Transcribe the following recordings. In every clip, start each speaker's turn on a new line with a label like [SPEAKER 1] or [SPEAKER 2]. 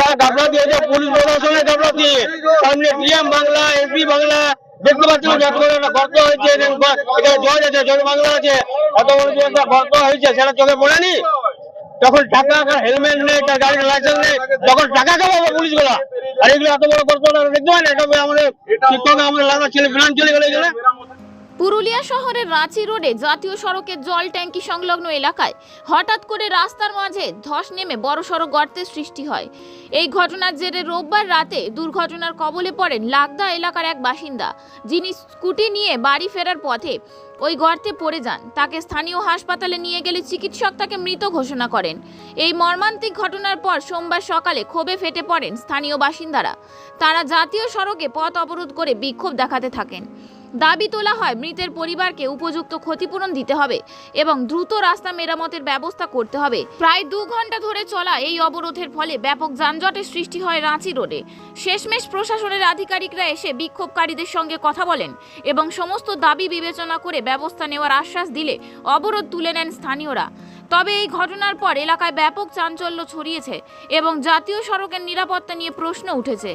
[SPEAKER 1] হয়েছে পুলিশ প্রশাসনের গাফলাতি সামনে ডিএম বাংলা বাংলা, দেখতে যে একটা গর্ত হয়েছে, এখানে জজ আছে জজ বাংলা আছে। বড় যে একটা গর্ত হয়েছে, সেটা চোখে পড়েনি? তখন টাকা হেলমেট নেই, তার গাড়ির লাইসেন্স নেই, তখন টাকা খাওয়াবো পুলিশগুলা আর এগুলো এত বড় গর্ত দেখতে এটা আমাদের শিক্ষক, আমাদের লাগা ছেলে বিমান চলে গেলে এগুলো
[SPEAKER 2] পুরুলিয়া শহরের রাঁচি রোডে জাতীয় সড়কের জল ট্যাঙ্কি সংলগ্ন এলাকায় হঠাৎ করে রাস্তার মাঝে ধস নেমে বড়সড় গর্তের সৃষ্টি হয়। এই ঘটনার জেরে রোববার রাতে দুর্ঘটনার কবলে পড়েন লাগদা এলাকার এক বাসিন্দা, যিনি স্কুটি নিয়ে বাড়ি ফেরার পথে ওই গর্তে পড়ে যান। তাকে স্থানীয় হাসপাতালে নিয়ে গেলে চিকিৎসক তাকে মৃত ঘোষণা করেন। এই মর্মান্তিক ঘটনার পর সোমবার সকালে ক্ষোভে ফেটে পড়েন স্থানীয় বাসিন্দারা। তারা জাতীয় সড়কে পথ অবরোধ করে বিক্ষোভ দেখাতে থাকেন। দাবি তোলা হয়, মৃতের পরিবারকে উপযুক্ত ক্ষতিপূরণ দিতে হবে এবং দ্রুত রাস্তা মেরামতের ব্যবস্থা করতে হবে। প্রায় দু ঘণ্টা ধরে চলা এই অবরোধের ফলে ব্যাপক যানজটের সৃষ্টি হয় রাঁচি রোডে। শেষমেশ প্রশাসনের আধিকারিকরা এসে বিক্ষোভকারীদের সঙ্গে কথা বলেন এবং সমস্ত দাবি বিবেচনা করে ব্যবস্থা নেওয়ার আশ্বাস দিলে অবরোধ তুলে নেন স্থানীয়রা। তবে এই ঘটনার পর এলাকায় ব্যাপক চাঞ্চল্য ছড়িয়েছে এবং জাতীয় সড়কের নিরাপত্তা নিয়ে প্রশ্ন উঠেছে।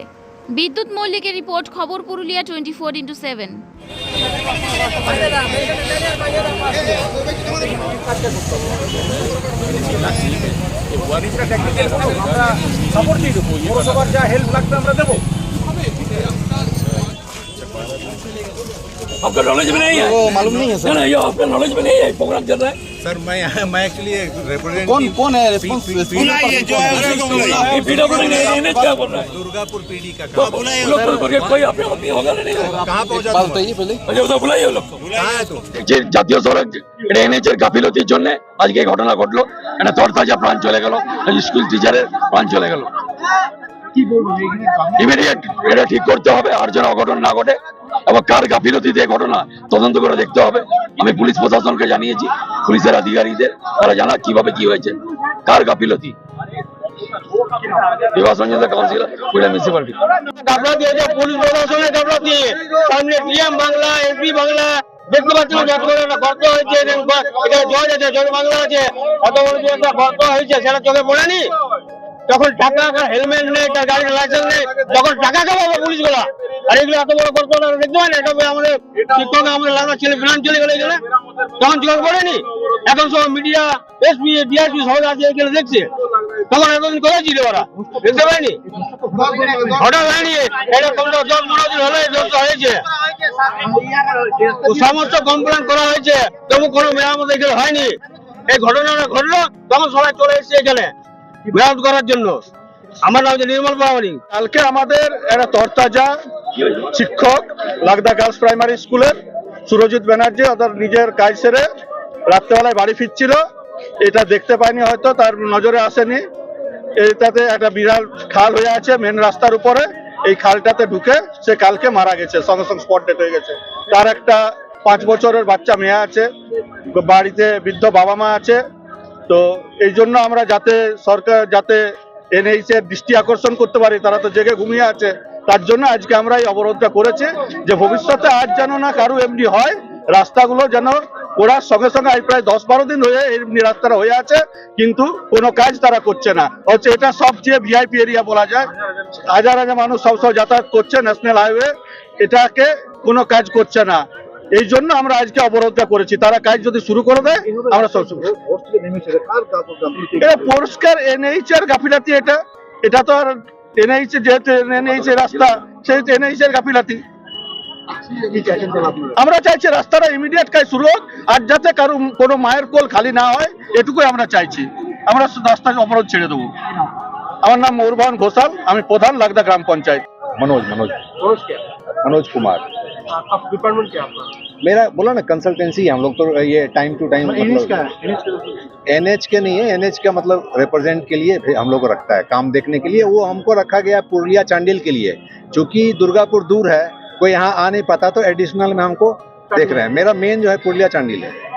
[SPEAKER 2] বিদ্যুৎ মল্লিকের রিপোর্ট খবর
[SPEAKER 3] Purulia twenty four into seven
[SPEAKER 4] आपका नॉलेज में नहीं है वो मालूम नहीं है सर नहीं, ये आपका नॉलेज में नहीं है प्रोग्राम चल रहा है
[SPEAKER 5] सर मैं मैं एक्चुअली रिप्रेजेंट
[SPEAKER 6] कौन कौन है रिस्पॉन्सिबल
[SPEAKER 4] ये पीडब्ल्यू नहीं है क्या बोल रहा है
[SPEAKER 5] दुर्गापुर पीडी का
[SPEAKER 4] तो उन लोग को करके कोई अपने आप नहीं होगा नहीं होगा
[SPEAKER 5] कहाँ पहुँचा
[SPEAKER 6] बात बताइए पहले
[SPEAKER 4] अच्छा उधर बुलाइए उन लोग को
[SPEAKER 5] कहाँ है तुम
[SPEAKER 7] যে জাতীয় সড়ক এটা এনএচের গাফিলতির জন্য আজকে এই ঘটনা ঘটলো একটা তরতাজা প্রাণ চলে গেল স্কুল টিচারের প্রাণ চলে গেল ইমিডিয়েট এটা ঠিক করতে হবে আর যেন অঘটন না ঘটে এবং কার গাফিলতিতে ঘটনা তদন্ত করে দেখতে হবে। আমি পুলিশ প্রশাসনকে জানিয়েছি, পুলিশের আধিকারিকদের, তারা জানা কীভাবে কি হয়েছে, কার গাফিলতি
[SPEAKER 1] হেলমেট নেই গাড়ির লাইসেন্স নেই তখন টাকা খাওয়াবো পুলিশগুলা আর এগুলো এত বড় গর্ত দেখতে পায় এটা আমাদের শিক্ষক আমাদের লাগা ছেলে বিমান চলে গেলে এগুলো তখন চোখে পড়েনি। এখন সব মিডিয়া এসপি ডিআরপি সবাই আছে এগুলো দেখছে। তখন এতদিন কোথায় ছিল ওরা? দেখতে পাইনি? হঠাৎ হয়নি এটা তোমরা দশ পনেরো দিন হলে এই হয়েছে। সমস্ত কমপ্লেন করা হয়েছে। তবু কোনো মেরামত এখানে হয়নি। এই ঘটনাটা ঘটলো তখন সবাই চলে এসেছে এখানে মেরামত করার জন্য। আমার নাম হচ্ছে নির্মল প্রামাণিক।
[SPEAKER 3] কালকে আমাদের একটা তরতাজা শিক্ষক, লাগদা গার্লস প্রাইমারি স্কুলের সুরজিৎ ব্যানার্জি ওদের নিজের কাজ সেরে রাত্রেবেলায় বাড়ি ফিরছিল। এটা দেখতে পায়নি হয়তো, তার নজরে আসেনি। এটাতে একটা বিরাট খাল হয়ে আছে মেন রাস্তার উপরে। এই খালটাতে ঢুকে সে কালকে মারা গেছে, সঙ্গে সঙ্গে স্পট ডেট হয়ে গেছে। তার একটা পাঁচ বছরের বাচ্চা মেয়ে আছে, বাড়িতে বৃদ্ধ বাবা মা আছে। তো এই জন্য আমরা যাতে সরকার, যাতে এনএইচ এর দৃষ্টি আকর্ষণ করতে পারি, তারা তো জেগে ঘুমিয়ে আছে। তার জন্য আজকে আমরা এই অবরোধটা করেছি যে ভবিষ্যতে আজ যেন না কারও এমনি হয় রাস্তাগুলো যেন ওরার সঙ্গে সঙ্গে আজ প্রায় দশ বারো দিন হয়ে এমনি রাস্তাটা হয়ে আছে কিন্তু কোনো কাজ তারা করছে না। হচ্ছে এটা সবচেয়ে ভিআইপি এরিয়া বলা যায় হাজার হাজার মানুষ সবসময় যাতায়াত করছে ন্যাশনাল হাইওয়ে এটাকে কোনো কাজ করছে না। এই জন্য আমরা আজকে অবরোধটা করেছি। তারা কাজ যদি শুরু করে দেয় আমরা পরিষ্কার এনএইচ এর গাফিলাতি এটা। এটা তো আর এনএইচ যেহেতু এনআইসি রাস্তা সেহেতু এনআইসি এর গাফিলাতি। আমরা চাইছি রাস্তাটা ইমিডিয়েট কাজ শুরু হোক আর যাতে কারও কোনো মায়ের কোল খালি না হয় এটুকুই আমরা চাইছি। আমরা রাস্তা অবরোধ ছেড়ে দেবো। আমার নাম ময়ূরভন ঘোষাল আমি প্রধান লাগদা গ্রাম পঞ্চায়েত।
[SPEAKER 6] मनोज मनोज कुमार मेरा बोला ना कंसल्टेंसी है हम लोग तो ये time to time N H के नहीं है एन एच का मतलब रिप्रेजेंट के लिए हम लोग को रखता है काम देखने के लिए। वो हमको रखा गया पुरलिया पुरुलिया चांडिल के लिए। चूँकि दुर्गापुर दूर है कोई यहाँ आ नहीं पाता तो एडिशनल में हमको देख रहे हैं। मेरा मेन जो है पुरुलिया चांडिल है।